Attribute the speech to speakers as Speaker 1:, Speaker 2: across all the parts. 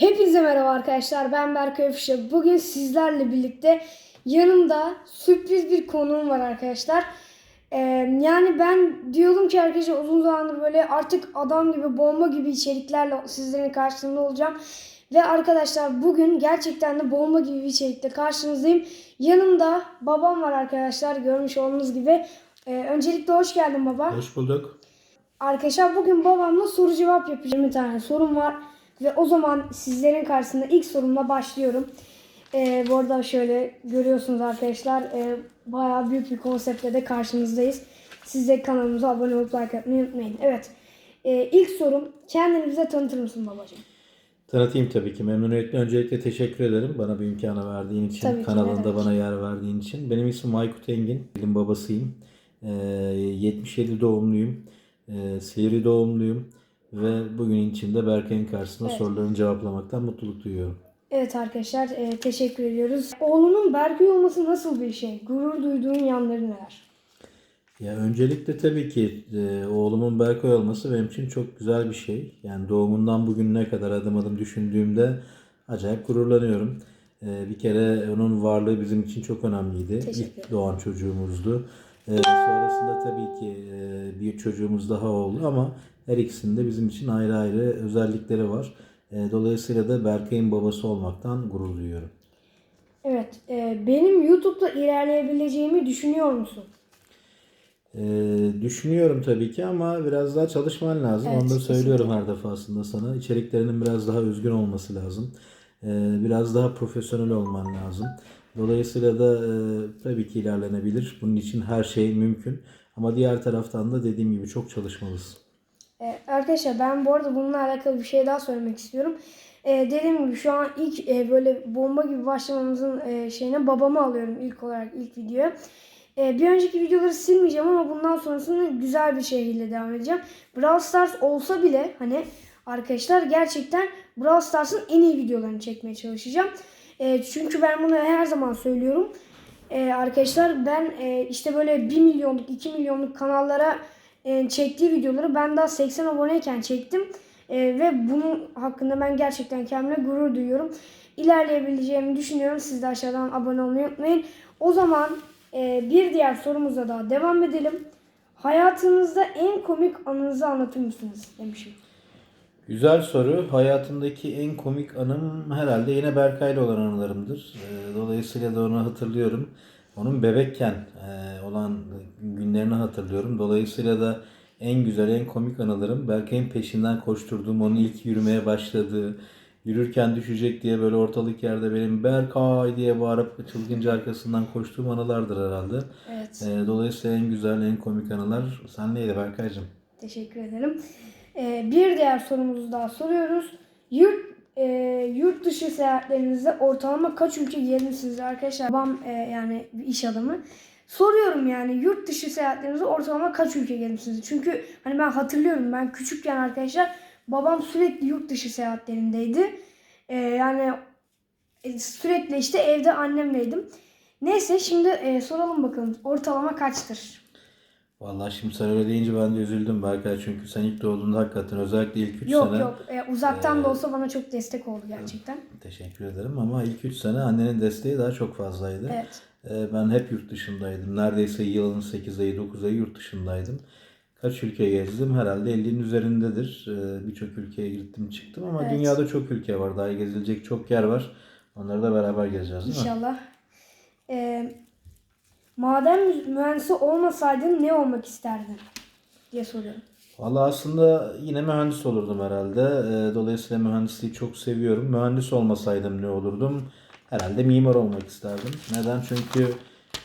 Speaker 1: Hepinize merhaba arkadaşlar. Ben Berkay Öfüşe. Bugün sizlerle birlikte yanımda sürpriz bir konuğum var arkadaşlar. Ee, yani ben diyordum ki arkadaşlar uzun zamandır böyle artık adam gibi bomba gibi içeriklerle sizlerin karşısında olacağım. Ve arkadaşlar bugün gerçekten de bomba gibi bir içerikle karşınızdayım. Yanımda babam var arkadaşlar görmüş olduğunuz gibi. Ee, öncelikle hoş geldin baba.
Speaker 2: Hoş bulduk.
Speaker 1: Arkadaşlar bugün babamla soru cevap yapacağım. Bir tane sorum var. Ve o zaman sizlerin karşısında ilk sorumla başlıyorum. Ee, bu arada şöyle görüyorsunuz arkadaşlar. E, bayağı büyük bir konseptle de karşınızdayız. Siz de kanalımıza abone olup like atmayı unutmayın. Evet. Ee, ilk sorum. Kendini bize tanıtır mısın babacığım?
Speaker 2: Tanıtayım tabii ki. Memnuniyetle öncelikle teşekkür ederim bana bir imkanı verdiğin için,
Speaker 1: Tabii ki,
Speaker 2: kanalında
Speaker 1: demek.
Speaker 2: bana yer verdiğin için. Benim ismim Aykut Engin, Elin babasıyım. Ee, 77 doğumluyum, ee, Silivri doğumluyum ve bugün içinde Berkay'ın karşısında
Speaker 1: Evet.
Speaker 2: sorularını cevaplamaktan mutluluk duyuyorum.
Speaker 1: Evet arkadaşlar e, teşekkür ediyoruz. Oğlunun Berkay olması nasıl bir şey? Gurur duyduğun yanları neler?
Speaker 2: Ya öncelikle tabii ki e, oğlumun Berkay olması benim için çok güzel bir şey. Yani doğumundan bugününe kadar adım adım düşündüğümde acayip gururlanıyorum. E, bir kere onun varlığı bizim için çok önemliydi. İlk doğan çocuğumuzdu. E, sonrasında tabii ki e, bir çocuğumuz daha oldu ama her ikisinde bizim için ayrı ayrı özellikleri var. E, dolayısıyla da Berkay'ın babası olmaktan gurur duyuyorum.
Speaker 1: Evet. e, benim YouTube'da ilerleyebileceğimi düşünüyor musun?
Speaker 2: Ee, düşünüyorum tabii ki ama biraz daha çalışman lazım.
Speaker 1: Evet,
Speaker 2: Onu da söylüyorum her defasında sana. İçeriklerinin biraz daha özgün olması lazım. Ee, biraz daha profesyonel olman lazım. Dolayısıyla da e, tabii ki ilerlenebilir. Bunun için her şey mümkün. Ama diğer taraftan da dediğim gibi çok çalışmalısın.
Speaker 1: Ee, arkadaşlar ben bu arada bununla alakalı bir şey daha söylemek istiyorum. Ee, dediğim gibi şu an ilk e, böyle bomba gibi başlamamızın e, şeyine babamı alıyorum ilk olarak ilk videoya. Ee, bir önceki videoları silmeyeceğim ama bundan sonrasında güzel bir şekilde devam edeceğim. Brawl Stars olsa bile hani arkadaşlar gerçekten Brawl Stars'ın en iyi videolarını çekmeye çalışacağım. Ee, çünkü ben bunu her zaman söylüyorum. Ee, arkadaşlar ben e, işte böyle 1 milyonluk 2 milyonluk kanallara e, çektiği videoları ben daha 80 aboneyken çektim. E, ve bunun hakkında ben gerçekten kendime gurur duyuyorum. İlerleyebileceğimi düşünüyorum. Siz de aşağıdan abone olmayı unutmayın. O zaman e, bir diğer sorumuza daha devam edelim. Hayatınızda en komik anınızı anlatır mısınız demişim.
Speaker 2: Güzel soru. Hayatımdaki en komik anım herhalde yine Berkay'la olan anılarımdır. Ee, Dolayısıyla da onu hatırlıyorum. Onun bebekken e, olan günlerini hatırlıyorum. Dolayısıyla da en güzel, en komik anılarım Berkay'ın peşinden koşturduğum, onun ilk yürümeye başladığı, yürürken düşecek diye böyle ortalık yerde benim Berkay diye bağırıp çılgınca arkasından koştuğum anılardır herhalde.
Speaker 1: Evet.
Speaker 2: Ee, Dolayısıyla en güzel, en komik anılar senleydi Berkay'cığım.
Speaker 1: Teşekkür ederim. Ee, bir diğer sorumuzu daha soruyoruz. Yurt e, yurt dışı seyahatlerinizde ortalama kaç ülke gezmişsiniz arkadaşlar? Babam e, yani iş adamı. Soruyorum yani yurt dışı seyahatlerinizde ortalama kaç ülke gezmişsiniz? Çünkü hani ben hatırlıyorum ben küçükken arkadaşlar babam sürekli yurt dışı seyahatlerindeydi. E, yani sürekli işte evde annemleydim. Neyse şimdi e, soralım bakalım ortalama kaçtır?
Speaker 2: Vallahi şimdi sen öyle deyince ben de üzüldüm Berkay çünkü sen ilk doğduğunda hakikaten özellikle ilk 3
Speaker 1: Yok
Speaker 2: sene
Speaker 1: yok e, uzaktan da olsa bana çok destek oldu gerçekten.
Speaker 2: teşekkür ederim ama ilk 3 sene annenin desteği daha çok fazlaydı.
Speaker 1: Evet.
Speaker 2: Ee, ben hep yurt dışındaydım. Neredeyse yılın 8 ayı 9 ayı yurt dışındaydım. Kaç ülke gezdim? Herhalde 50'nin üzerindedir. Ee, Birçok ülkeye gittim çıktım ama
Speaker 1: Evet.
Speaker 2: dünyada çok ülke var. Daha gezilecek çok yer var. Onları da beraber gezeceğiz değil mi?
Speaker 1: İnşallah. Ee, maden mühendisi olmasaydın ne olmak isterdin? diye soruyorum.
Speaker 2: Valla aslında yine mühendis olurdum herhalde. Ee, Dolayısıyla mühendisliği çok seviyorum. Mühendis olmasaydım ne olurdum? Herhalde mimar olmak isterdim. Neden? Çünkü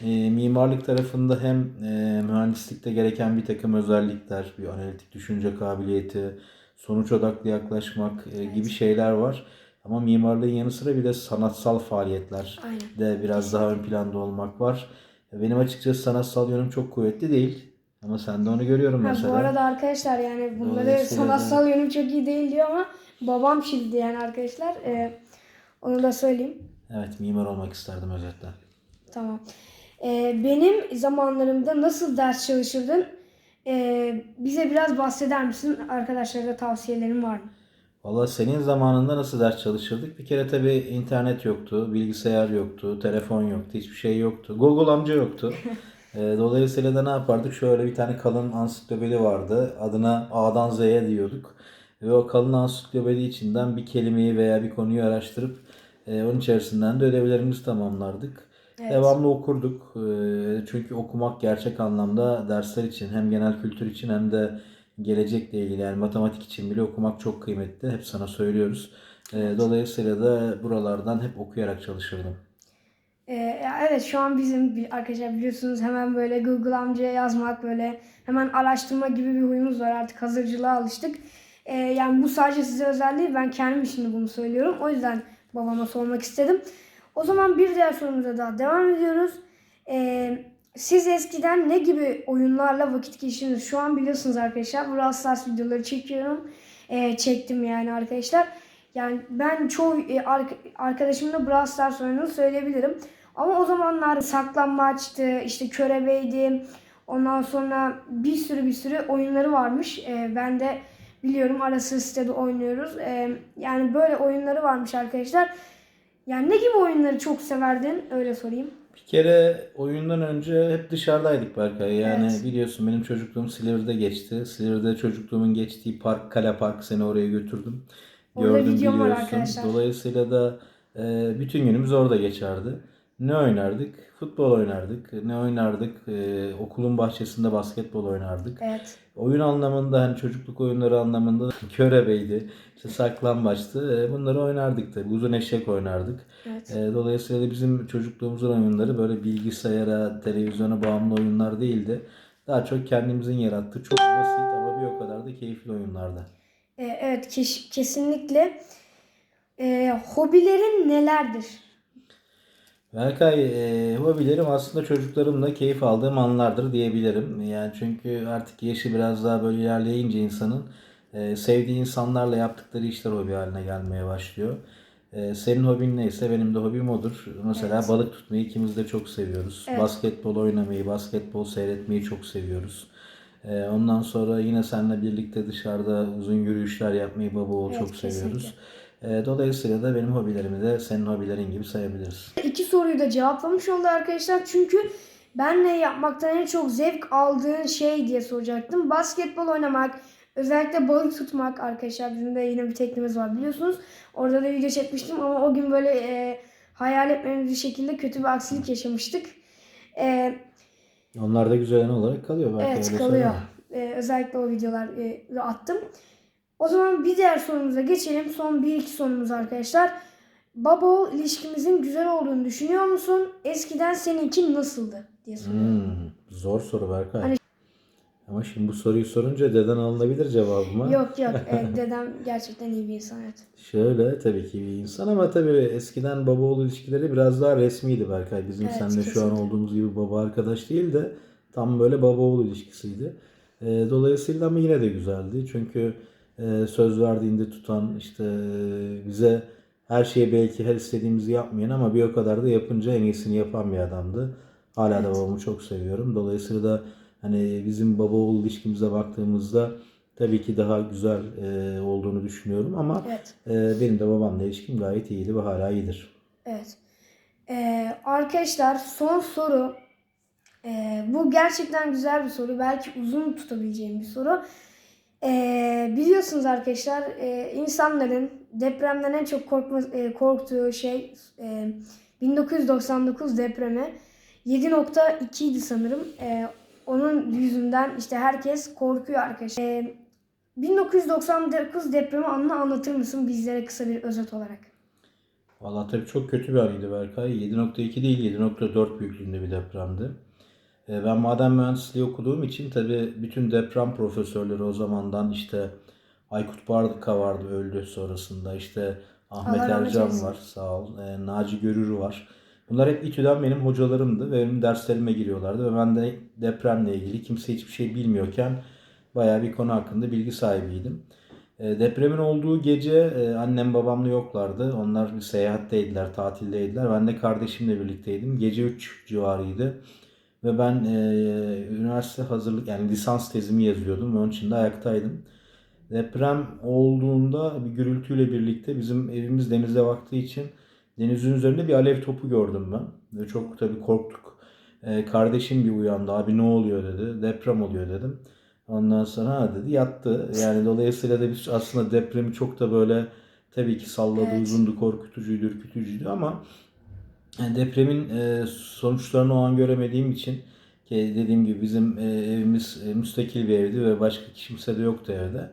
Speaker 2: e, mimarlık tarafında hem e, mühendislikte gereken bir takım özellikler, bir analitik düşünce kabiliyeti, sonuç odaklı yaklaşmak e, gibi şeyler var. Ama mimarlığın yanı sıra bir de sanatsal faaliyetler
Speaker 1: Aynen.
Speaker 2: de biraz daha ön planda olmak var. Benim açıkçası sanatsal yönüm çok kuvvetli değil. Ama sende onu görüyorum
Speaker 1: Ha,
Speaker 2: mesela.
Speaker 1: bu arada arkadaşlar yani bunları sanatsal yönüm çok iyi değil diyor ama babam şimdi yani arkadaşlar. Ee, onu da söyleyeyim.
Speaker 2: Evet mimar olmak isterdim özetle.
Speaker 1: Tamam. Ee, benim zamanlarımda nasıl ders çalışırdın? Ee, bize biraz bahseder misin? Arkadaşlara da tavsiyelerin var mı?
Speaker 2: Valla senin zamanında nasıl ders çalışırdık? Bir kere tabii internet yoktu, bilgisayar yoktu, telefon yoktu, hiçbir şey yoktu. Google amca yoktu. Ee, Dolayısıyla da ne yapardık? Şöyle bir tane kalın ansiklopedi vardı. Adına A'dan Z'ye diyorduk. Ve o kalın ansiklopedi içinden bir kelimeyi veya bir konuyu araştırıp e, onun içerisinden de ödevlerimizi tamamlardık.
Speaker 1: Evet.
Speaker 2: Devamlı okurduk. Ee, Çünkü okumak gerçek anlamda dersler için hem genel kültür için hem de gelecekle ilgili yani matematik için bile okumak çok kıymetli. Hep sana söylüyoruz. Ee, Dolayısıyla da buralardan hep okuyarak çalışırdım.
Speaker 1: Ee, evet şu an bizim arkadaşlar biliyorsunuz hemen böyle Google amcaya yazmak böyle hemen araştırma gibi bir huyumuz var artık hazırcılığa alıştık. Ee, yani bu sadece size özel değil ben kendim için de bunu söylüyorum. O yüzden babama sormak istedim. O zaman bir diğer sorumuza daha devam ediyoruz. Ee, siz eskiden ne gibi oyunlarla vakit geçirdiniz? Şu an biliyorsunuz arkadaşlar Brawl Stars videoları çekiyorum. Ee, çektim yani arkadaşlar. Yani ben çoğu e, ark- arkadaşımla Brawl Stars oynadığını söyleyebilirim. Ama o zamanlar saklambaçtı, işte körebeydi. Ondan sonra bir sürü bir sürü oyunları varmış. Ee, ben de biliyorum arası sitede oynuyoruz. Ee, yani böyle oyunları varmış arkadaşlar. Yani ne gibi oyunları çok severdin? Öyle sorayım.
Speaker 2: Bir kere oyundan önce hep dışarıdaydık Berkay. Yani
Speaker 1: Evet.
Speaker 2: biliyorsun benim çocukluğum Silivri'de geçti. Silivri'de çocukluğumun geçtiği park, Kale Park seni oraya götürdüm.
Speaker 1: Orada
Speaker 2: Gördüm
Speaker 1: videom var
Speaker 2: biliyorsun.
Speaker 1: arkadaşlar.
Speaker 2: Dolayısıyla da e, bütün günümüz orada geçerdi. Ne oynardık? Futbol oynardık. Ne oynardık? E, okulun bahçesinde basketbol oynardık.
Speaker 1: Evet.
Speaker 2: Oyun anlamında hani çocukluk oyunları anlamında körebeydi, işte saklambaçtı. E, bunları oynardık tabii. Uzun eşek oynardık.
Speaker 1: Evet.
Speaker 2: E, dolayısıyla bizim çocukluğumuzun oyunları böyle bilgisayara, televizyona bağımlı oyunlar değildi. Daha çok kendimizin yarattığı çok basit ama bir o kadar da keyifli oyunlardı.
Speaker 1: Ee, evet kesinlikle. Ee, hobilerin nelerdir?
Speaker 2: Berkay, e, hobilerim aslında çocuklarımla keyif aldığım anlardır diyebilirim. Yani çünkü artık yaşı biraz daha böyle ilerleyince insanın e, sevdiği insanlarla yaptıkları işler hobi haline gelmeye başlıyor. E, senin hobin neyse benim de hobim odur. Mesela
Speaker 1: Evet.
Speaker 2: balık tutmayı ikimiz de çok seviyoruz.
Speaker 1: Evet.
Speaker 2: Basketbol oynamayı, basketbol seyretmeyi çok seviyoruz. E, ondan sonra yine seninle birlikte dışarıda uzun yürüyüşler yapmayı baba oğul
Speaker 1: Evet,
Speaker 2: çok seviyoruz.
Speaker 1: kesinlikle.
Speaker 2: E, dolayısıyla da benim hobilerimi de senin hobilerin gibi sayabiliriz.
Speaker 1: İki soruyu da cevaplamış oldu arkadaşlar. Çünkü benle yapmaktan en çok zevk aldığın şey diye soracaktım. Basketbol oynamak, özellikle balık tutmak arkadaşlar. Bizim de yine bir teknemiz var biliyorsunuz. Orada da video çekmiştim ama o gün böyle e, hayal etmediğimiz bir şekilde kötü bir aksilik yaşamıştık. E,
Speaker 2: Onlar da güzel olarak kalıyor belki
Speaker 1: Evet kalıyor. Ee, özellikle o videoları attım. O zaman bir diğer sorumuza geçelim. Son bir iki sorumuz arkadaşlar. Baba oğul ilişkimizin güzel olduğunu düşünüyor musun? Eskiden seninki nasıldı diye soruyorum.
Speaker 2: Hmm, zor soru Berkay.
Speaker 1: Hani-
Speaker 2: Ama şimdi bu soruyu sorunca deden alınabilir cevabıma.
Speaker 1: Yok yok ee, dedem gerçekten iyi bir insan evet.
Speaker 2: Şöyle tabii ki bir insan ama tabii eskiden baba oğul ilişkileri biraz daha resmiydi Berkay. Bizim
Speaker 1: Evet,
Speaker 2: seninle şu an
Speaker 1: kesinlikle.
Speaker 2: olduğumuz gibi baba arkadaş değil de tam böyle baba oğul ilişkisiydi. Ee, dolayısıyla ama yine de güzeldi. Çünkü e, söz verdiğinde tutan işte e, bize her şeyi belki her istediğimizi yapmayan ama bir o kadar da yapınca en iyisini yapan bir adamdı. Hala da
Speaker 1: Evet.
Speaker 2: babamı çok seviyorum. Dolayısıyla da hani bizim baba oğul ilişkimize baktığımızda tabii ki daha güzel e, olduğunu düşünüyorum ama
Speaker 1: Evet.
Speaker 2: ee, benim de babamla ilişkim gayet iyiydi ve hala iyidir.
Speaker 1: Evet. Ee, arkadaşlar son soru. Ee, bu gerçekten güzel bir soru. Belki uzun tutabileceğim bir soru. Ee, biliyorsunuz arkadaşlar e, insanların depremden en çok korkma, e, korktuğu şey e, 1999 depremi 7.2 idi sanırım. E, onun yüzünden işte herkes korkuyor arkadaşlar. E, 1999 depremi anını anlatır mısın bizlere kısa bir özet olarak?
Speaker 2: Vallahi tabii çok kötü bir anıydı Berkay. 7.2 değil 7.4 büyüklüğünde bir depremdi. Ee, Ben maden mühendisliği okuduğum için tabii bütün deprem profesörleri o zamandan işte Aykut Bardıka vardı öldü sonrasında işte Ahmet
Speaker 1: Allah
Speaker 2: Ercan var sağ ol. Ee, Naci Görür var. Bunlar hep İTÜ'den benim hocalarımdı ve benim derslerime giriyorlardı ve ben de depremle ilgili kimse hiçbir şey bilmiyorken bayağı bir konu hakkında bilgi sahibiydim. E, depremin olduğu gece e, annem babamla yoklardı. Onlar bir seyahatteydiler, tatildeydiler. Ben de kardeşimle birlikteydim. Gece 3 civarıydı. Ve ben e, üniversite hazırlık yani lisans tezimi yazıyordum. Onun için de ayaktaydım. Deprem olduğunda bir gürültüyle birlikte bizim evimiz denize baktığı için denizin üzerinde bir alev topu gördüm ben. Ve çok tabii korktuk. Ee, kardeşim bir uyandı. Abi ne oluyor dedi. Deprem oluyor dedim. Ondan sonra ha dedi yattı. Yani dolayısıyla da biz aslında depremi çok da böyle tabii ki salladı,
Speaker 1: Evet.
Speaker 2: uzundu, korkutucuydu, ürkütücüydü ama depremin e, sonuçlarını o an göremediğim için ki dediğim gibi bizim e, evimiz e, müstakil bir evdi ve başka kimse de yoktu evde.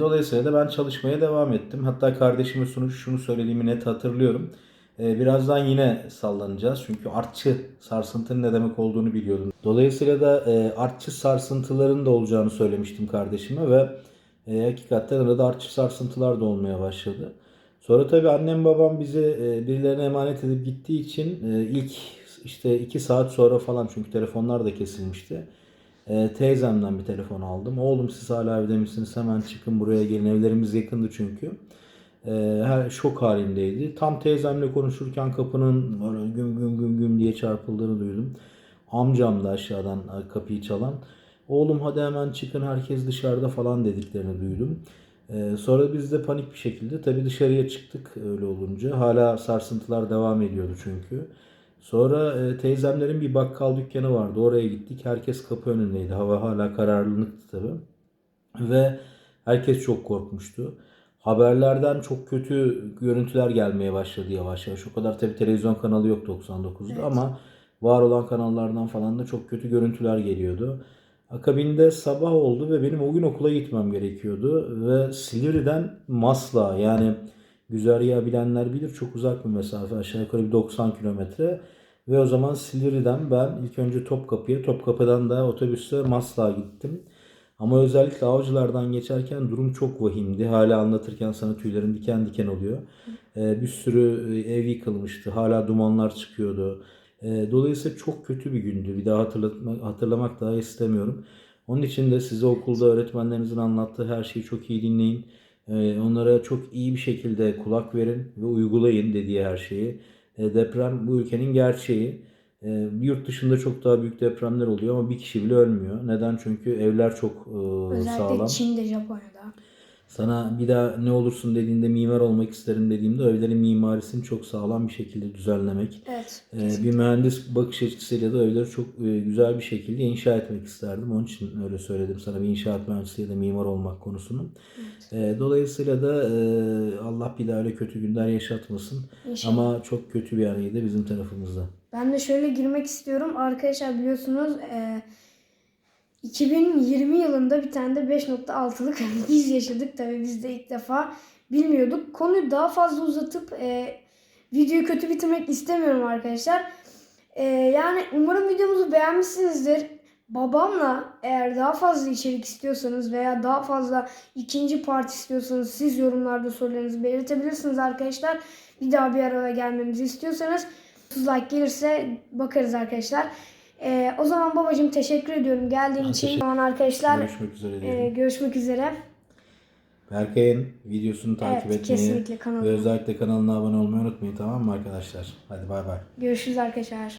Speaker 2: Dolayısıyla da ben çalışmaya devam ettim. Hatta kardeşime şunu, şunu söylediğimi net hatırlıyorum. Birazdan yine sallanacağız. Çünkü artçı sarsıntının ne demek olduğunu biliyordum. Dolayısıyla da artçı sarsıntıların da olacağını söylemiştim kardeşime ve hakikaten arada artçı sarsıntılar da olmaya başladı. Sonra tabii annem babam bizi e, birilerine emanet edip gittiği için e, ilk işte iki saat sonra falan çünkü telefonlar da kesilmişti. E, teyzemden bir telefon aldım. Oğlum siz hala evde misiniz? Hemen çıkın buraya gelin. Evlerimiz yakındı çünkü. Her şok halindeydi. Tam teyzemle konuşurken kapının güm güm güm güm diye çarpıldığını duydum. Amcam da aşağıdan kapıyı çalan. Oğlum hadi hemen çıkın herkes dışarıda falan dediklerini duydum. Ee, sonra biz de panik bir şekilde tabii dışarıya çıktık öyle olunca. Hala sarsıntılar devam ediyordu çünkü. Sonra e, teyzemlerin bir bakkal dükkanı vardı. Oraya gittik. Herkes kapı önündeydi. Hava hala kararlılıktı tabii. Ve herkes çok korkmuştu. Haberlerden çok kötü görüntüler gelmeye başladı yavaş yavaş. O kadar tabii televizyon kanalı yok 99'da
Speaker 1: Evet.
Speaker 2: ama var olan kanallardan falan da çok kötü görüntüler geliyordu. Akabinde sabah oldu ve benim o gün okula gitmem gerekiyordu. Ve Silivri'den Masla yani güzergahı bilenler bilir çok uzak bir mesafe aşağı yukarı bir 90 kilometre. Ve o zaman Silivri'den ben ilk önce Topkapı'ya, Topkapı'dan da otobüsle Maslak'a gittim. Ama özellikle Avcılar'dan geçerken durum çok vahimdi. Hala anlatırken sana tüylerim diken diken oluyor. Ee, bir sürü e, ev yıkılmıştı. Hala dumanlar çıkıyordu. Ee, dolayısıyla çok kötü bir gündü. Bir daha hatırlatmak, hatırlamak daha istemiyorum. Onun için de size okulda öğretmenlerinizin anlattığı her şeyi çok iyi dinleyin. Ee, onlara çok iyi bir şekilde kulak verin ve uygulayın dediği her şeyi. Ee, deprem bu ülkenin gerçeği. Yurt dışında çok daha büyük depremler oluyor ama bir kişi bile ölmüyor. Neden? Çünkü evler çok e,
Speaker 1: Özellikle
Speaker 2: sağlam.
Speaker 1: Çin'de, Japonya'da.
Speaker 2: Sana bir daha ne olursun dediğinde mimar olmak isterim dediğimde evlerin mimarisini çok sağlam bir şekilde düzenlemek.
Speaker 1: Evet.
Speaker 2: Ee, bir mühendis bakış açısıyla da evleri çok e, güzel bir şekilde inşa etmek isterdim. Onun için öyle söyledim sana bir inşaat mühendisi ya da mimar olmak konusunu. Ee, dolayısıyla da e, Allah bir daha öyle kötü günler yaşatmasın.
Speaker 1: İnşallah.
Speaker 2: Ama çok kötü bir anıydı bizim tarafımızda.
Speaker 1: Ben de şöyle girmek istiyorum. Arkadaşlar biliyorsunuz e, 2020 yılında bir tane de 5.6'lık biz yaşadık. Tabii biz de ilk defa bilmiyorduk. Konuyu daha fazla uzatıp e, videoyu kötü bitirmek istemiyorum arkadaşlar. E, yani umarım videomuzu beğenmişsinizdir. Babamla eğer daha fazla içerik istiyorsanız veya daha fazla ikinci part istiyorsanız siz yorumlarda sorularınızı belirtebilirsiniz arkadaşlar. Bir daha bir araya gelmemizi istiyorsanız 30 like gelirse bakarız arkadaşlar. Ee, o zaman babacığım teşekkür ediyorum geldiğin için. O zaman arkadaşlar
Speaker 2: Görüşmek üzere diyelim.
Speaker 1: e, görüşmek üzere.
Speaker 2: Berkay'ın videosunu takip
Speaker 1: Evet,
Speaker 2: etmeyi
Speaker 1: kesinlikle
Speaker 2: ve
Speaker 1: kanalıma.
Speaker 2: özellikle kanalına abone olmayı unutmayın tamam mı arkadaşlar? Hadi bay bay.
Speaker 1: Görüşürüz arkadaşlar.